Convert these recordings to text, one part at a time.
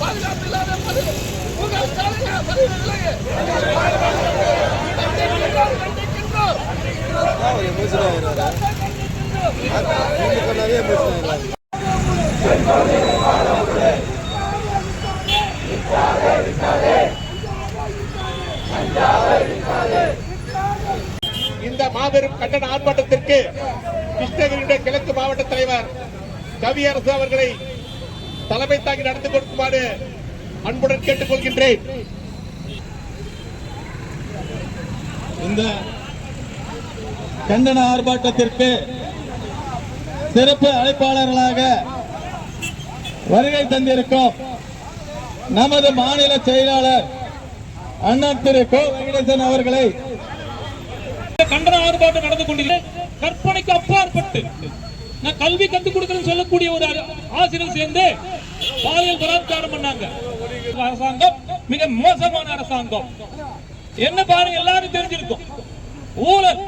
பாதுகாப்பு இல்லாத பதவி உங்கள் தலைவர் பதவி இந்த மாபெரும் கண்டன ஆர்ப்பாட்டத்திற்கு கிருஷ்ணகிரியுடைய கிழக்கு மாவட்ட தலைவர் கவியரசு அவர்களை தலைமை தாங்கி நடந்து கொடுக்குமாறு அன்புடன் கேட்டுக் கொள்கின்றேன் இந்த கண்டன ஆர்ப்பாட்டத்திற்கு சிறப்பு அழைப்பாளர்களாக வருகை தந்திருக்கும் நமது மாநில செயலாளர் அண்ணன் திரு கோ வெங்கடேசன் அவர்களை கண்டன ஆர்ப்பாட்டம் நடந்து கொண்டிருக்கிறேன் கற்பனைக்கு அப்பாற்பட்டு நான் கல்வி கத்துக் கொடுக்கறேன்னு சொல்லக்கூடிய ஒரு ஆசிரியர் சேர்ந்து பாலியல் பலாத்காரம் பண்ணாங்க. அரசாங்கம் மிக மோசமான அரசாங்கம். என்ன பாருங்க எல்லாரும் தெரிஞ்சிருக்கும். ஊழல்.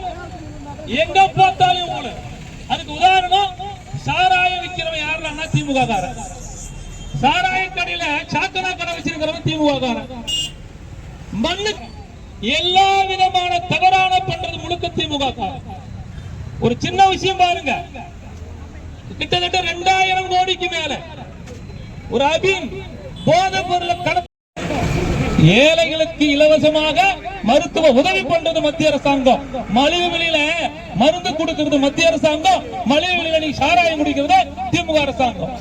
எங்க பார்த்தாலும் ஊழல். அதுக்கு உதாரணம் சாராயம் விற்கிறவன் யாருன்னா திமுக காரன் சாராய கடையில சாக்கடா கடை வச்சிருக்கிறவன் திமுக மண்ணு எல்லா விதமான தவறான பண்றது முழுக்க திமுக ஒரு சின்ன விஷயம் பாருங்க. கிட்டத்தட்ட ரெண்டாயிரம் கோடிக்கு மேல ஒரு அபின் போதை பொருளை கடத்த ஏழைகளுக்கு இலவசமாக மருத்துவ உதவி பண்றது மத்திய அரசாங்கம். மலிவு விலையில மருந்து கொடுக்கிறது மத்திய அரசாங்கம். மலிவு விலையில நீ சாராயம் குடிக்கிறது திமுக அரசாங்கம்.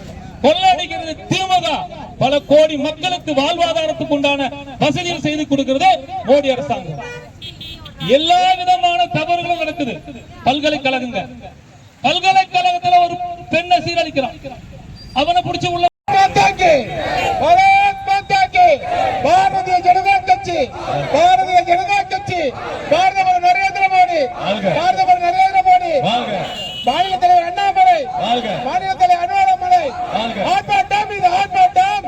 கொள்ளடிக்கிறது திமுக பல கோடி மக்களுக்கு வாழ்வாதாரத்துக்கு உண்டான வசதிகள் செய்து கொடுக்கிறது மோடி அரசாங்கம். எல்லா விதமான தவறுகளும் நடக்குது. பல்கலைக்கழகங்க. பல்கலைக்கழகத்துல ஒரு பெண்ணை சீரழிக்கிறான். அவனை பிடிச்சி உள்ள பாரதிய ஜனதா கட்சி பாரதிய ஜனதா கட்சி பாரத பிரதமர் நரேந்திர மோடி வாழ்க. பாரத பிரதமர் நரேந்திர மோடி வாழ்க மாநில தலைவர் அண்ணாமலை வாழ்க. மாநில தலைவர் அனுவாலமலை வாழ்க. ஆர்ப்பாட்டம் இது ஆர்ப்பாட்டம்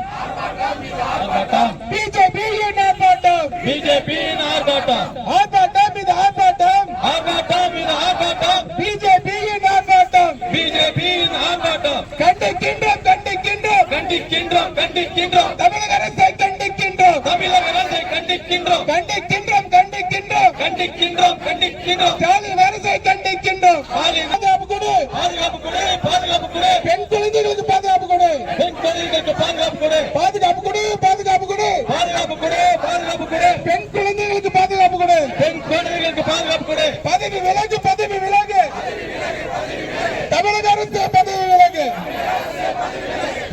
ஆர்ப்பாட்டம் பிஜேபியின் ஆர்ப்பாட்டம் பிஜேபியின் ஆர்ப்பாட்டம். ஆர்ப்பாட்டம் இது ஆர்ப்பாட்டம். ஆர்ப்பாட்டம் இது ஆர்ப்பாட்டம். பிஜேபியின் ஆர்ப்பாட்டம். பிஜேபியின் ஆர்ப்பாட்டம். கண்டிக்கின்றோம் கண்டிக்கின்றோம். கண்டிக்கின்றோம் கண்டிக்கின்றோம். தமிழக அரசை கண்டிக்கின்றோம். தமிழக அரசை கண்டிக்கின்றோம். கண்டிக்கின்றோம் கண்டிக்கின்றோம். கண்டிக்கின்றோம் கண்டிக்கின்றோம். ஸ்டாலின் அரசை கண்டிக்கின்றோம். பாதுகாப்பு கொடு பாதுகாப்பு கொடு பாதுகாப்பு கொடு பெண் குழந்தைகளுக்கு பாதுகாப்பு கொடு பெண் குழந்தைகளுக்கு பாதுகாப்பு கொடு பாதுகாப்பு கொடு பாதுகாப்பு கொடு பாதுகாப்பு கொடு பாதுகாப்பு கொடு பெண் குழந்தைகளுக்கு பாதுகாப்பு கொடு பெண் குழந்தைகளுக்கு பாதுகாப்பு கொடு பதவி விலகு பதவி விலகு தமிழக அரசு பதவி விலகு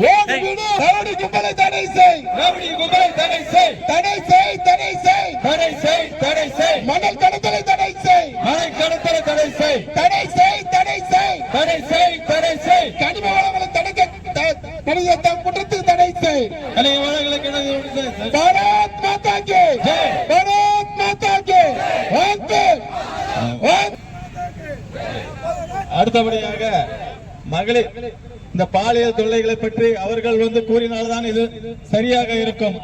ஓடி விடு ரவுடி கும்பலை தடை செய் ரவுடி கும்பலை தடை செய் தடை செய் தடை செய் தடை செய் தடை செய் மணல் கடத்தலை தடை செய் மலை கடத்தலை தடை செய் தடை செய் தடை செய் தடை செய் தடை செய் கனிம வளங்களை தடுக்க த- கனித த- குற்றத்துக்கு தடை செய் கலை வளங்களுக்கு என்ன பாரத் மாதா கி ஜெய். பாரத் மாதா கி வாழ்த்து வாழ்த்து அடுத்தபடியாக மகளிர் இந்த பாலியல் தொல்லைகளை பற்றி அவர்கள் வந்து கூறினால்தான் இது சரியாக இருக்கும்.